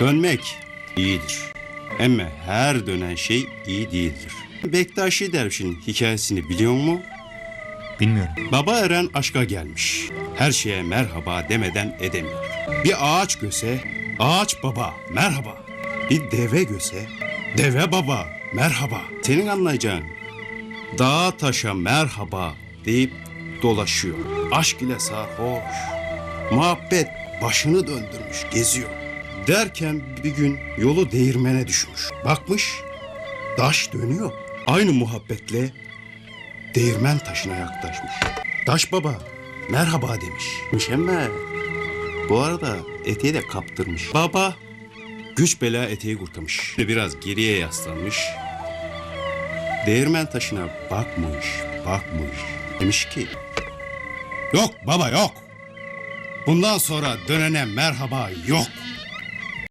Dönmek iyidir. Ama her dönen şey iyi değildir. Bektaşi Derviş'in hikayesini biliyor mu? Bilmiyorum. Baba Eren aşka gelmiş. Her şeye merhaba demeden edemiyor. Bir ağaç göse, ağaç baba merhaba. Bir deve göse, deve baba merhaba. Senin anlayacağın dağa taşa merhaba deyip dolaşıyor. Aşk ile sarhoş. Muhabbet başını döndürmüş, geziyor. Derken bir gün yolu değirmene düşmüş. Bakmış, taş dönüyor. Aynı muhabbetle değirmen taşına yaklaşmış. Taş baba merhaba demiş. Müşemme bu arada eteği de kaptırmış. Baba güç bela eteği kurtarmış. Biraz geriye yaslanmış. Değirmen taşına bakmış, bakmış. Demiş ki yok baba yok. Bundan sonra dönene merhaba yok.